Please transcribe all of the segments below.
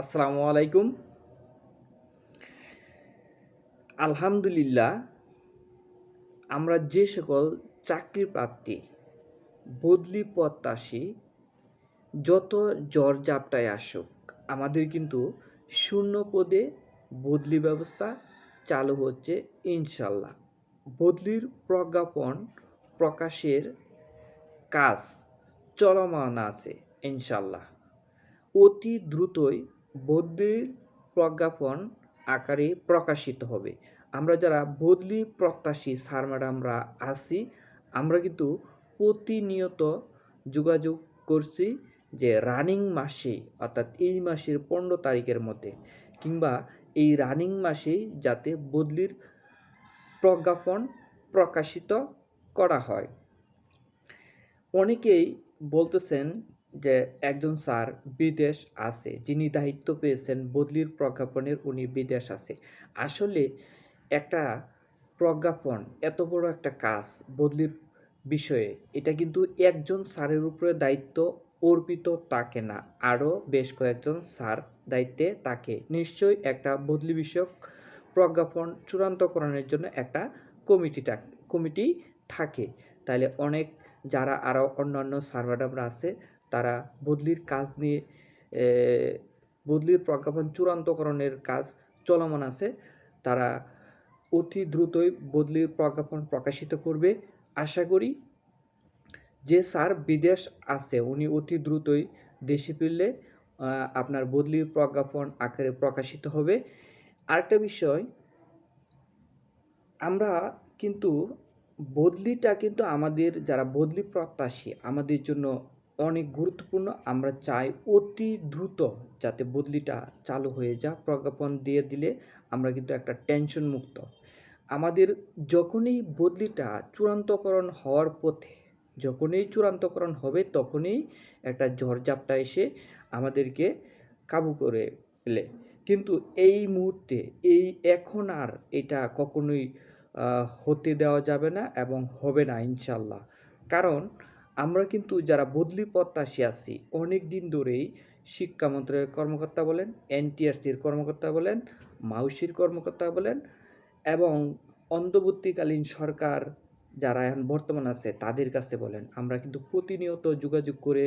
আসসালামু আলাইকুম। আলহামদুলিল্লাহ, আমরা যে সকল চাকরি প্রার্থী, বদলি প্রত্যাশী, যত জ্বর জাপটায় আসুক, আমাদের কিন্তু শূন্য পদে বদলি ব্যবস্থা চালু হচ্ছে ইনশাল্লাহ। বদলির প্রজ্ঞাপন প্রকাশের কাজ চলমান আছে ইনশাল্লাহ। অতি দ্রুতই বদলির প্রজ্ঞাপন আকারে প্রকাশিত হবে। আমরা যারা বদলি প্রত্যাশী স্যার ম্যাডামরা আছি, আমরা কিন্তু প্রতিনিয়ত যোগাযোগ করছি যে রানিং মাসে, অর্থাৎ এই মাসের পনেরো তারিখের মধ্যে, কিংবা এই রানিং মাসেই যাতে বদলির প্রজ্ঞাপন প্রকাশিত করা হয়। অনেকেই বলতেছেন যে একজন স্যার বিদেশ আছে, যিনি দায়িত্ব পেয়েছেন বদলির প্রজ্ঞাপনের, উনি বিদেশ আছে। আসলে একটা প্রজ্ঞাপন, এত বড় একটা কাজ বদলির বিষয়ে, এটা কিন্তু একজন স্যারের উপরে দায়িত্ব অর্পিত থাকে না। আরও বেশ কয়েকজন স্যার দায়িত্বে তাকে নিশ্চয়ই একটা বদলি বিষয়ক প্রজ্ঞাপন চূড়ান্তকরণের জন্য একটা কমিটি কমিটি থাকে। তাহলে অনেক যারা আরও অন্যান্য স্যার ম্যাডামরা আছে তারা বদলির কাজ নিয়ে বদলির প্রজ্ঞাপন চূড়ান্তকরণের কাজ চলমান আছে। তারা অতি দ্রুতই বদলির প্রজ্ঞাপন প্রকাশিত করবে। আশা করি যে স্যার বিদেশ আছে, উনি অতি দ্রুতই দেশে ফিরলে আপনার বদলির প্রজ্ঞাপন আকারে প্রকাশিত হবে। আরেকটা বিষয়, আমরা কিন্তু বদলিটা কিন্তু আমাদের, যারা বদলি প্রত্যাশী, আমাদের জন্য অনেক গুরুত্বপূর্ণ। আমরা চাই অতি দ্রুত যাতে বদলিটা চালু হয়ে যা, প্রজ্ঞাপন দিয়ে দিলে আমরা কিন্তু একটা টেনশন মুক্ত। আমাদের যখনই বদলিটা চূড়ান্তকরণ হওয়ার পথে, যখনই চূড়ান্তকরণ হবে তখনই একটা ঝড়ঝাপটা এসে আমাদেরকে কাবু করে ফেলে। কিন্তু এই মুহূর্তে, এই এখন আর এটা কখনোই হতে দেওয়া যাবে না এবং হবে না ইনশাল্লাহ কারণ আমরা কিন্তু যারা বদলি প্রত্যাশী আছি, অনেক দিন ধরেই শিক্ষা মন্ত্রণালয়ের কর্মকর্তা বলেন এনটিআরসির কর্মকর্তা বলেন, মাউসির কর্মকর্তা বলেন এবং অন্তর্বর্তীকালীন সরকার যারা এখন বর্তমান আছে তাদের কাছে বলেন, আমরা কিন্তু প্রতিনিয়ত যোগাযোগ করে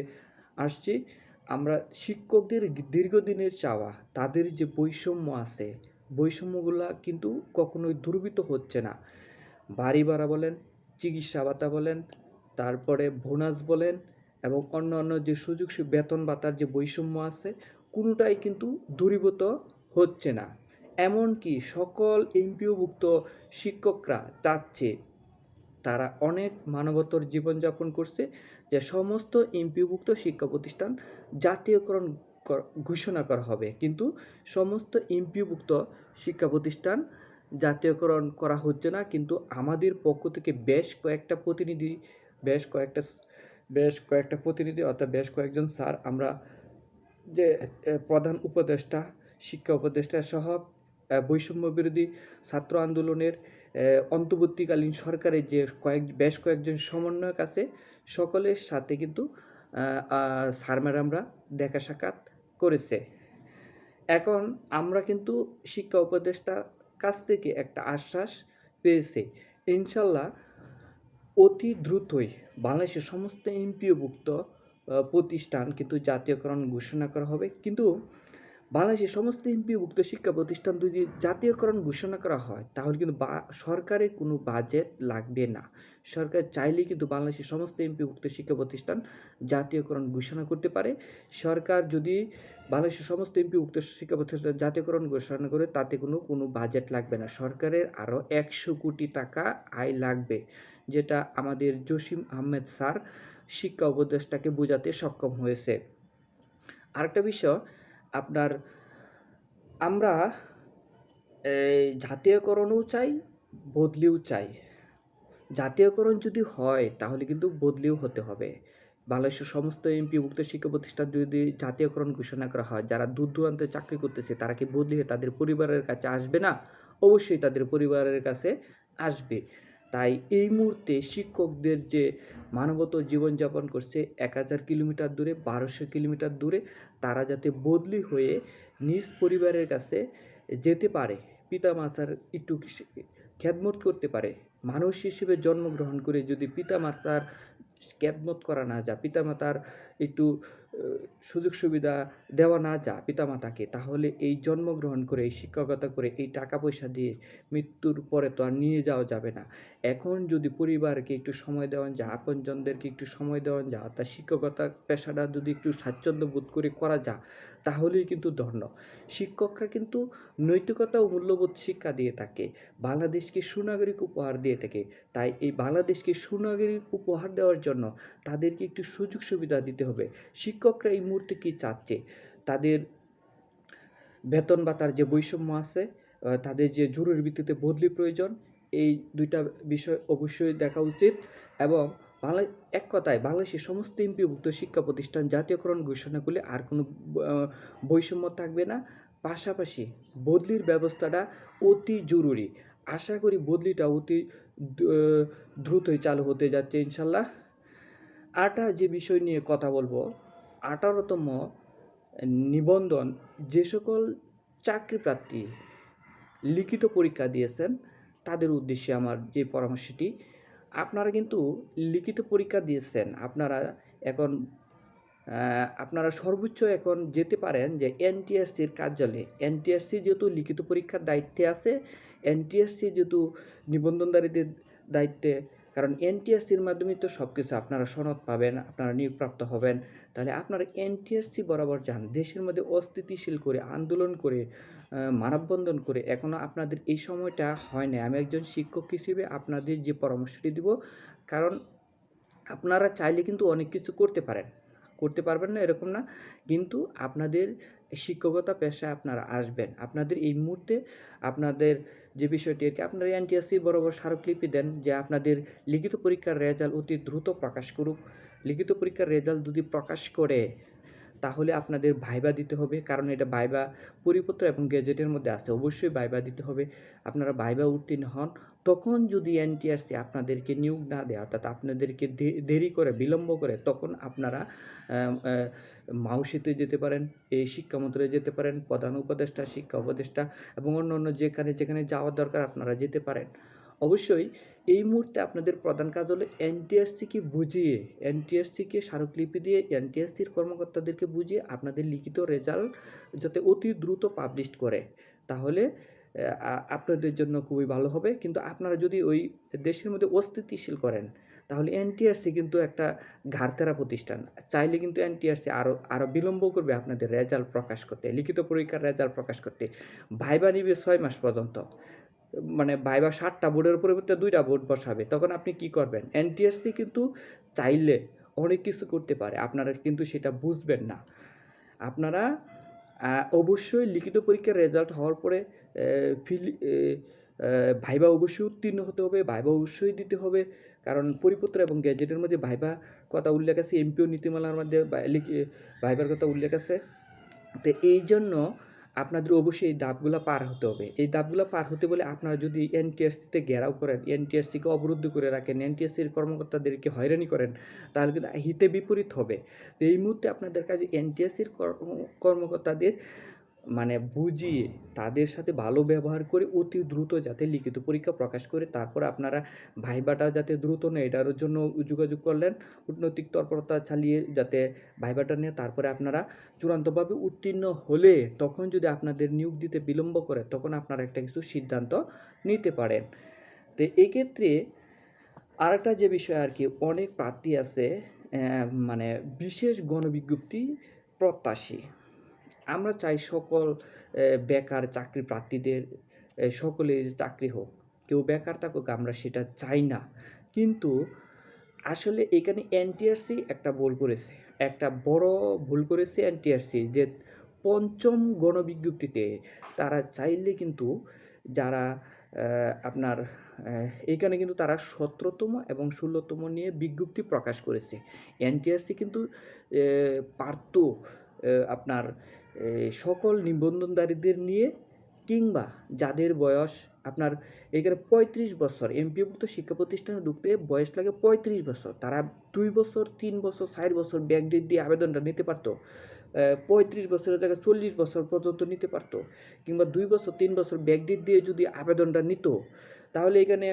আসছি। আমরা শিক্ষকদের দীর্ঘদিনের চাওয়া, তাদের যে বৈষম্য আছে, বৈষম্যগুলো কিন্তু কখনোই দুর্বৃত হচ্ছে না। বাড়ি ভাড়া বলেন, চিকিৎসা ভাতা বলেন তারপরে বোনাস বলেন এবং অন্য অন্য যে সুযোগ বেতন ভাতার যে বৈষম্য আছে, কোনোটাই কিন্তু দূরীভূত হচ্ছে না। এমনকি সকল এমপিওভুক্ত শিক্ষকরা চাচ্ছে তারা অনেক মানবতর জীবনযাপন করছে যে সমস্ত এমপিওভুক্ত শিক্ষা প্রতিষ্ঠান জাতীয়করণ ঘোষণা করা হবে। কিন্তু সমস্ত এমপিওভুক্ত শিক্ষা প্রতিষ্ঠান জাতীয়করণ করা হচ্ছে না। কিন্তু আমাদের পক্ষ থেকে বেশ কয়েকটা প্রতিনিধি বেশ কয়েকটা বেশ কয়েকটা প্রতিনিধি অর্থাৎ বেশ কয়েকজন স্যার আমরা যে প্রধান উপদেষ্টা, শিক্ষা উপদেষ্টা সহ বৈষম্য বিরোধী ছাত্র আন্দোলনের অন্তর্বর্তীকালীন সরকারের যে কয়েক, বেশ কয়েকজন সমন্বয়ক আছে, সকলের সাথে কিন্তু স্যার ম্যাডামরা দেখা সাক্ষাৎ করেছে। এখন আমরা কিন্তু শিক্ষা উপদেষ্টার কাছ থেকে একটা আশ্বাস পেয়েছে। ইনশাল্লাহ অতি দ্রুতই বাংলাদেশের সমস্ত এমপিওভুক্ত প্রতিষ্ঠান কিন্তু জাতীয়করণ ঘোষণা করা হবে। কিন্তু বাংলাদেশের সমস্ত এমপিভুক্ত শিক্ষা প্রতিষ্ঠান যদি জাতীয়করণ ঘোষণা করা হয়, তাহলে কিন্তু সরকারের কোনো বাজেট লাগবে না। সরকার চাইলেই কিন্তু বাংলাদেশের সমস্ত এমপিভুক্ত শিক্ষা প্রতিষ্ঠান জাতীয়করণ ঘোষণা করতে পারে। সরকার যদি বাংলাদেশের সমস্ত এমপিভুক্ত শিক্ষা প্রতিষ্ঠান জাতীয়করণ ঘোষণা করে, তাতে কোনো কোনো বাজেট লাগবে না। সরকারের আরও একশো কোটি টাকা আয় লাগবে। যেটা আমাদের জসিম আহমেদ স্যার শিক্ষা উপদেষ্টাকে বোঝাতে সক্ষম হয়েছে। আরেকটা বিষয়, আপনার আমরা জাতীয়করণও চাই, বদলিও চাই। জাতীয়করণ যদি হয়, তাহলে কিন্তু বদলিও হতে হবে। বাংলাদেশের সমস্ত এমপিভুক্ত শিক্ষা প্রতিষ্ঠান যদি জাতীয়করণ ঘোষণা করা হয়, যারা দূর দূরান্তে চাকরি করতেছে, তারা কি বদলি হয়ে তাদের পরিবারের কাছে আসবে না? অবশ্যই তাদের পরিবারের কাছে আসবে। তাই এই মুহূর্তে শিক্ষকদের যে মানবত জীবনযাপন করছে, এক হাজার কিলোমিটার দূরে, বারোশো কিলোমিটার দূরে, তারা যাতে বদলি হয়ে নিজ পরিবারের কাছে যেতে পারে, পিতামাতার একটু খ্যাতমত করতে পারে, মানুষ হিসেবে জন্মগ্রহণ করে যদি পিতামাতার খ্যাতমত করা না যায়, পিতামাতার একটু সুযোগ সুবিধা দেওয়া না যায় পিতামাতাকে, তাহলে এই জন্মগ্রহণ করে, এই শিক্ষকতা করে, এই টাকা পয়সা দিয়ে মৃত্যুর পরে তো আর নিয়ে যাওয়া যাবে না। এখন যদি পরিবারকে একটু সময় দেওয়া যায়, আপনজনদেরকে একটু সময় দেওয়া যায়, তার শিক্ষকতা পেশাটা যদি একটু স্বাচ্ছন্দ্য বোধ করে করা যায়, তাহলেই কিন্তু ধন্য। শিক্ষকরা কিন্তু নৈতিকতা ও মূল্যবোধ শিক্ষা দিয়ে থাকে, বাংলাদেশকে সুনাগরিক উপহার দিয়ে থাকে। তাই এই বাংলাদেশকে সুনাগরিক উপহার দেওয়ার জন্য তাদেরকে একটু সুযোগ সুবিধা দিতে হবে। শিক্ষকরা এই মুহূর্তে কি চাচ্ছে? তাদের বেতন ভাতার যে বৈষম্য আছে তাদের যে জরুরি ভিত্তিতে বদলি প্রয়োজন, এই দুইটা বিষয় অবশ্যই দেখা উচিত। এবং বাংলা, এক কথায় বাংলাদেশের সমস্ত এমপিভুক্ত শিক্ষা প্রতিষ্ঠান জাতীয়করণ ঘোষণা করলে আর কোনো বৈষম্য থাকবে না। পাশাপাশি বদলির ব্যবস্থাটা অতি জরুরি। আশা করি বদলিটা অতি দ্রুতই চালু হতে যাচ্ছে ইনশাল্লাহ। আটা যে বিষয় নিয়ে কথা বলব আঠারোতম নিবন্ধন যে সকল চাকরি প্রার্থী লিখিত পরীক্ষা দিয়েছেন, তাদের উদ্দেশ্যে আমার যে পরামর্শটি, আপনারা কিন্তু লিখিত পরীক্ষা দিয়েছেন। আপনারা এখন আপনারা সর্বোচ্চ এখন যেতে পারেন যে এনটিএসসির কার্যালয়ে। এনটিএসসি যেহেতু লিখিত পরীক্ষার দায়িত্বে আছে এনটিএসসি যেহেতু নিবন্ধনদারীদের দায়িত্বে কারণ এনটিএসসির মাধ্যমে তো সব কিছু আপনারা সনদ পাবেন, আপনারা নিয়োগপ্রাপ্ত হবেন। তাহলে আপনারা এনটিএসসি বরাবর যান, দেশের মধ্যে অস্থিতিশীল করে, আন্দোলন করে মানববন্ধন করে এখনও আপনাদের এই সময়টা হয় না আমি একজন শিক্ষক হিসেবে আপনাদের যে পরামর্শটি দিব, কারণ আপনারা চাইলে কিন্তু অনেক কিছু করতে পারেন। করতে পারবেন না, এরকম না। কিন্তু আপনাদের শিক্ষকতা পেশায় আপনারা আসবেন। আপনাদের এই মুহূর্তে আপনাদের যে বিষয়টি আর কি আপনারা এনটিএসসি বরাবর স্মারকলিপি দেন যে আপনাদের লিখিত পরীক্ষার রেজাল্ট অতি দ্রুত প্রকাশ করুক। লিখিত পরীক্ষার রেজাল্ট যদি প্রকাশ করে তাহলে আপনাদের ভাইবা দিতে হবে। কারণ এটা ভাইবা পরিপত্র এবং গেজেটের মধ্যে আছে, অবশ্যই ভাইবা দিতে হবে। আপনারা ভাইবা উত্তীর্ণ হন। তখন যদি এনটিআরসি আপনাদেরকে নিয়োগ না দেয়, অর্থাৎ আপনাদেরকে দেরি করে, বিলম্ব করে, তখন আপনারা মাউসিতে যেতে পারেন, এই শিক্ষা মন্ত্রণালয়ে যেতে পারেন, প্রধান উপদেষ্টা, শিক্ষা উপদেষ্টা এবং অন্য অন্য যেখানে যেখানে যাওয়ার দরকার আপনারা যেতে পারেন। অবশ্যই এই মুহূর্তে আপনাদের প্রধান কাজ হলো এনটিএসসিকে বুঝিয়ে এনটিএসসিকে স্মারকলিপি দিয়ে এনটিএসসির কর্মকর্তাদেরকে বুঝিয়ে আপনাদের লিখিত রেজাল্ট যাতে অতি দ্রুত পাবলিশ করে। তাহলে আপনাদের জন্য খুবই ভালো হবে। কিন্তু আপনারা যদি ওই দেশের মধ্যে অস্থিতিশীল করেন, তাহলে এনটিআরসি কিন্তু একটা ঘাড়তেরা প্রতিষ্ঠান। চাইলে কিন্তু এনটিআরসি আরও আরও বিলম্ব করবে আপনাদের রেজাল্ট প্রকাশ করতে, লিখিত পরীক্ষার রেজাল্ট প্রকাশ করতে। ভাইবা নিবে ছয় মাস পর্যন্ত। মানে ভাইবা সাতটা বোর্ডের পরিবর্তে দুইটা বোর্ড বসাবে, তখন আপনি কি করবেন? এনটিআরসি কিন্তু চাইলে অনেক কিছু করতে পারে, আপনারা কিন্তু সেটা বুঝবেন না। আপনারা অবশ্যই লিখিত পরীক্ষার রেজাল্ট হওয়ার পরে ফিল ভাইবা অবশ্যই উত্তীর্ণ হতে হবে, ভাইবা অবশ্যই দিতে হবে, কারণ পরিপত্র এবং গ্যাজেটের মধ্যে ভাইবা কথা উল্লেখ আছে এমপিও নীতিমালার মধ্যে ভাইবার কথা উল্লেখ আছে। তো এই জন্য আপনাদের অবশ্যই এই ধাপগুলো পার হতে হবে। এই ধাপগুলো পার হতে বলে আপনারা যদি এনটিএসসিতে ঘেরাও করেন এনটিএসসিকে অবরুদ্ধ করে রাখেন এনটিএসসির কর্মকর্তাদেরকে হয়রানি করেন, তাহলে কিন্তু হিতে বিপরীত হবে। এই মুহূর্তে আপনাদের কাছে এনটিএসসির কর্মকর্তাদের মানে বুঝিয়ে তাদের সাথে ভালো ব্যবহার করে অতি দ্রুত যাতে লিখিত পরীক্ষা প্রকাশ করে, তারপর আপনারা ভাইবাটা যাতে দ্রুত নেয়, এটার জন্য যোগাযোগ করলেন, কূটনৈতিক তৎপরতা চালিয়ে যাতে ভাইবাটা নিয়ে, তারপরে আপনারা চূড়ান্তভাবে উত্তীর্ণ হলে তখন যদি আপনাদের নিয়োগ দিতে বিলম্ব করে, তখন আপনারা একটা কিছু সিদ্ধান্ত নিতে পারেন। তো এক্ষেত্রে আরেকটা যে বিষয় আর কি অনেক প্রার্থী আছে মানে বিশেষ গণবিজ্ঞপ্তি প্রত্যাশী। আমরা চাই সকল বেকার চাকরি প্রার্থীদের সকলের চাকরি হোক। কেউ বেকার থাকুক আমরা সেটা চাই না। কিন্তু আসলে এখানে এনটিআরসি একটা ভুল করেছে। একটা বড় ভুল করেছে এনটিআরসি যে পঞ্চম গণবিজ্ঞপ্তিতে তারা চাইলে কিন্তু যারা আপনার আহ, এইখানে কিন্তু তারা সতেরোতম এবং ষোলোতম নিয়ে বিজ্ঞপ্তি প্রকাশ করেছে। এনটিআরসি কিন্তু পারত আপনার সকল নিবন্ধনধারীদের নিয়ে কিংবা যাদের বয়স আপনার এখানে পঁয়ত্রিশ বছর, এমপিওভুক্ত শিক্ষা প্রতিষ্ঠানে ঢুকতে বয়স লাগে পঁয়ত্রিশ বছর, তারা দুই বছর, তিন বছর, চার বছর ব্যাকডেট দিয়ে আবেদনটা নিতে পারতো। পঁয়ত্রিশ বছরের জায়গায় চল্লিশ বছর পর্যন্ত নিতে পারতো কিংবা দুই বছর, তিন বছর ব্যাকডেট দিয়ে যদি আবেদনটা নিত, তাহলে এখানে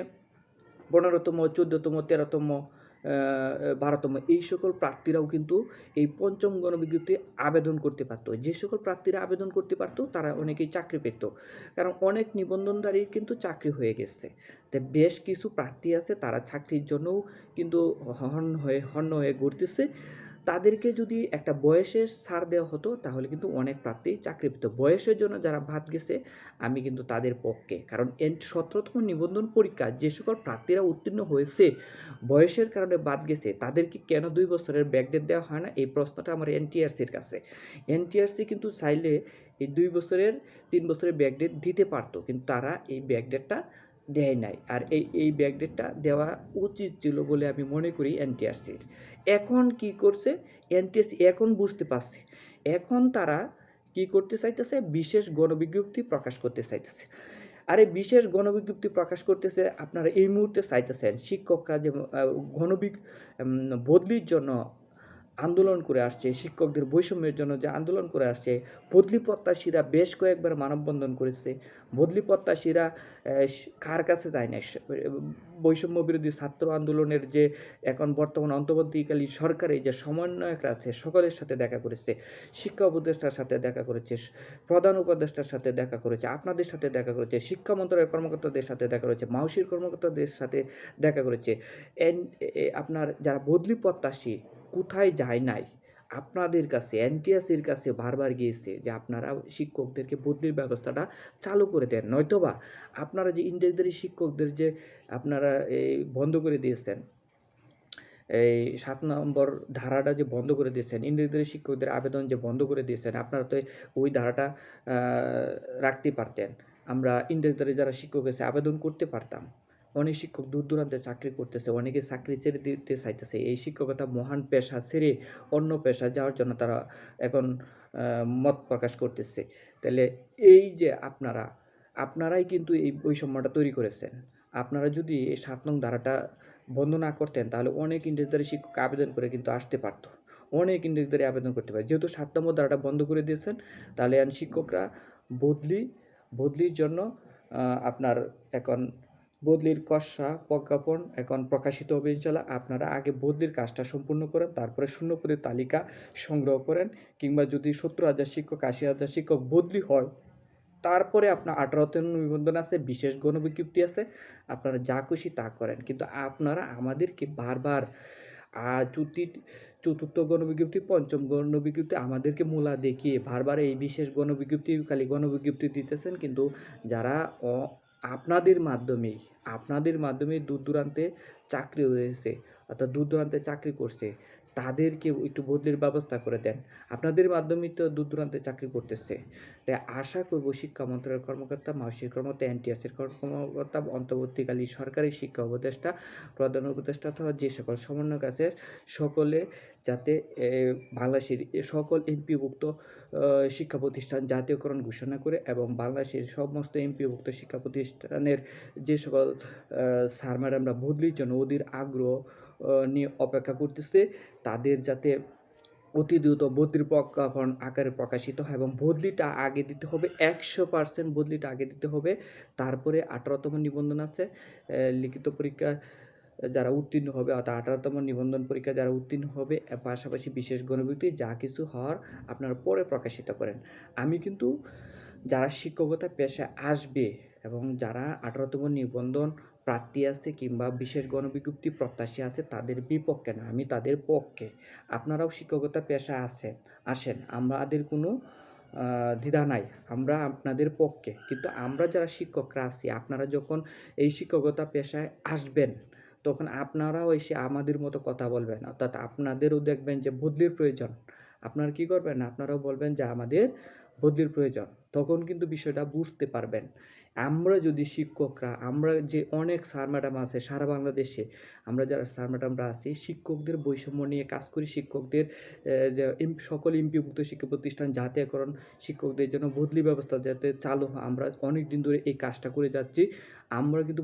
পনেরোতম, চোদ্দোতম, তেরোতম বারোতম এই সকল প্রার্থীরাও কিন্তু এই পঞ্চম গণবিজ্ঞপ্তি আবেদন করতে পারতো। যে সকল প্রার্থীরা আবেদন করতে পারতো, তারা অনেকেই চাকরি পেত। কারণ অনেক নিবন্ধনধারীর কিন্তু চাকরি হয়ে গেছে। তো বেশ কিছু প্রার্থী আছে, তারা চাকরির জন্যও কিন্তু হন হয়ে হন্য হয়ে ঘুরতেছে। তাদেরকে যদি একটা বয়সের ছাড় দেওয়া হতো, তাহলে কিন্তু অনেক প্রার্থী চাকরি পেত। বয়সের জন্য যারা বাদ গেছে, আমি কিন্তু তাদের পক্ষে। কারণ এন সতেরোতম নিবন্ধন পরীক্ষা, যে সকল প্রার্থীরা উত্তীর্ণ হয়েছে, বয়সের কারণে বাদ গেছে, তাদেরকে কেন দুই বছরের ব্যাকডেট দেওয়া হয় না? এই প্রশ্নটা আমার এনটিআরসির কাছে। এনটিআরসি কিন্তু চাইলে এই দুই বছরের, তিন বছরের ব্যাকডেট দিতে পারতো, কিন্তু তারা এই ব্যাকডেটটা দেয় নাই। আর এই এই ব্যাকডেটটা দেওয়া উচিত ছিল বলে আমি মনে করি এনটিআরসির। এখন কি করছে? এনটিএসসি এখন বুঝতে পারছে। এখন তারা কি করতে চাইতেছে? বিশেষ গণবিজ্ঞপ্তি প্রকাশ করতে চাইতেছে। আর এই বিশেষ গণবিজ্ঞপ্তি প্রকাশ করতেছে আপনারা এই মুহূর্তে চাইতেছেন শিক্ষকরা যে গণবিক বদলির জন্য আন্দোলন করে আসছে, শিক্ষকদের বৈষম্যের জন্য যে আন্দোলন করে আসছে, বদলি প্রত্যাশীরা বেশ কয়েকবার মানববন্ধন করেছে। বদলি প্রত্যাশীরা কার কাছে যায় না বৈষম্য বিরোধী ছাত্র আন্দোলনের যে এখন বর্তমান অন্তর্বর্তীকালীন সরকারের যে সমন্বয়করা আছে, সকলের সাথে দেখা করেছে। শিক্ষা উপদেষ্টার সাথে দেখা করেছে প্রধান উপদেষ্টার সাথে দেখা করেছে, আপনাদের সাথে দেখা করেছে, শিক্ষা মন্ত্রণালয়ের কর্মকর্তাদের সাথে দেখা করেছে, মাউসির কর্মকর্তাদের সাথে দেখা করেছে। আপনার যারা বদলি প্রত্যাশী কোথায় যায় নাই। আপনাদের কাছে এনটিএসির কাছে বারবার গিয়েছে যে আপনারা শিক্ষকদেরকে বদলির ব্যবস্থাটা চালু করে দেন। নয়তোবা আপনারা যে ইংরেজদের শিক্ষকদের যে আপনারা এই বন্ধ করে দিয়েছেন এই সাত নম্বর ধারাটা যে বন্ধ করে দিয়েছেন, ইংরেজদের শিক্ষকদের আবেদন যে বন্ধ করে দিয়েছেন, আপনারা তো ওই ধারাটা রাখতে পারতেন। আমরা ইংরেজদের যারা শিক্ষক এসে আবেদন করতে পারতাম। অনেক শিক্ষক দূর দূরান্তে চাকরি করতেছে, অনেকে চাকরি ছেড়ে দিতে চাইতেছে। এই শিক্ষকতা মহান পেশা ছেড়ে অন্য পেশা যাওয়ার জন্য তারা এখন মত প্রকাশ করতেছে। তাহলে এই যে আপনারা, আপনারাই কিন্তু এই বৈষম্যটা তৈরি করেছেন। আপনারা যদি এই সাত নং ধারাটা বন্ধ না করতেন, তাহলে অনেক ইংরেজদারি শিক্ষক আবেদন করে কিন্তু আসতে পারতো। অনেক ইংরেজদারি আবেদন করতে পারে। যেহেতু সাত নম্বর ধারাটা বন্ধ করে দিয়েছেন, তাহলে শিক্ষকরা বদলি, বদলির জন্য আপনার এখন বদলির কষা প্রজ্ঞাপন এখন প্রকাশিত হবে ইনশাল্লাহ আপনারা আগে বদলির কাজটা সম্পূর্ণ করেন, তারপরে শূন্যপদের তালিকা সংগ্রহ করেন কিংবা যদি সত্তর হাজার শিক্ষক, আশি হাজার শিক্ষক বদলি হয়, তারপরে আপনার আঠারোতম নিবন্ধন আছে, বিশেষ গণবিজ্ঞপ্তি আছে, আপনারা যা খুশি তা করেন। কিন্তু আপনারা আমাদেরকে বারবার চুক্তি চতুর্থ গণবিজ্ঞপ্তি, পঞ্চম গণবিজ্ঞপ্তি আমাদেরকে মূলা দেখিয়ে বারবার এই বিশেষ গণবিজ্ঞপ্তি, খালি গণবিজ্ঞপ্তি দিতেছেন। কিন্তু যারা আপনাদের মাধ্যমেই আপনাদের মাধ্যমে দূর দূরান্তে চাকরি হয়েছে অর্থাৎ দূর দূরান্তে চাকরি করছে। তাদেরকে একটু বদলির ব্যবস্থা করে দেন। আপনাদের মাধ্যমেই তো দূর দূরান্তে চাকরি করতেছে। তাই আশা করব শিক্ষা মন্ত্রণালয়ের কর্মকর্তা মাসিক কর্মকর্তা এনটিএসের কর্মকর্তা অন্তর্বর্তীকালীন সরকারি শিক্ষা উপদেষ্টা, প্রধান উপদেষ্টা অথবা যে সকল সমন্বয়ক আছে, সকলে যাতে বাংলাদেশের সকল এমপিভুক্ত শিক্ষা প্রতিষ্ঠান জাতীয়করণ ঘোষণা করে এবং বাংলাদেশের সমস্ত এমপিভুক্ত শিক্ষা প্রতিষ্ঠানের যে সকল স্যার, ম্যাডামরা বদলির জন্য ওদের আগ্রহ নিয়ে অপেক্ষা করতেছে। তাদের যাতে অতি দ্রুত বদলির প্রজ্ঞাপন আকারে প্রকাশিত হয় এবং বদলিটা আগে দিতে হবে, একশো পার্সেন্ট বদলিটা আগে দিতে হবে। তারপরে আঠারোতম নিবন্ধন আছে লিখিত পরীক্ষা যারা উত্তীর্ণ হবে, অর্থাৎ আঠারোতম নিবন্ধন পরীক্ষা যারা উত্তীর্ণ হবে পাশাপাশি বিশেষ গণবিজ্ঞপ্তি, যা কিছু হওয়ার আপনারা পরে প্রকাশিত করেন। আমি কিন্তু যারা শিক্ষকতা পেশায় আসবে এবং যারা আঠারোতম নিবন্ধন প্রার্থী আছে কিংবা বিশেষ গণবিজ্ঞপ্তি প্রত্যাশী আছে, তাদের বিপক্ষে না, আমি তাদের পক্ষে। আপনারাও শিক্ষকতা পেশা আছেন আসেন, আমাদের কোনো দ্বিধা নাই, আমরা আপনাদের পক্ষে। কিন্তু আমরা যারা শিক্ষকরা আছি, আপনারা যখন এই শিক্ষকতা পেশায় আসবেন, তখন আপনারাও এসে আমাদের মতো কথা বলবেন। অর্থাৎ আপনাদেরও দেখবেন যে বদলির প্রয়োজন। আপনারা কি করবেন? আপনারাও বলবেন যে আমাদের বদলির প্রয়োজন। তখন কিন্তু বিষয়টা বুঝতে পারবেন। আমরা যদি শিক্ষকরা, আমরা যে অনেক স্যার ম্যাডাম আছে সারা বাংলাদেশে, আমরা যারা স্যার ম্যাডামরা আছি, শিক্ষকদের বৈষম্য নিয়ে কাজ করি, শিক্ষকদের সকল এমপিভুক্ত শিক্ষা প্রতিষ্ঠান জাতীয়করণ, শিক্ষকদের জন্য বদলি ব্যবস্থা যাতে চালু হয়, আমরা অনেক দিন ধরে এই কাজটা করে যাচ্ছি। আমরা কিন্তু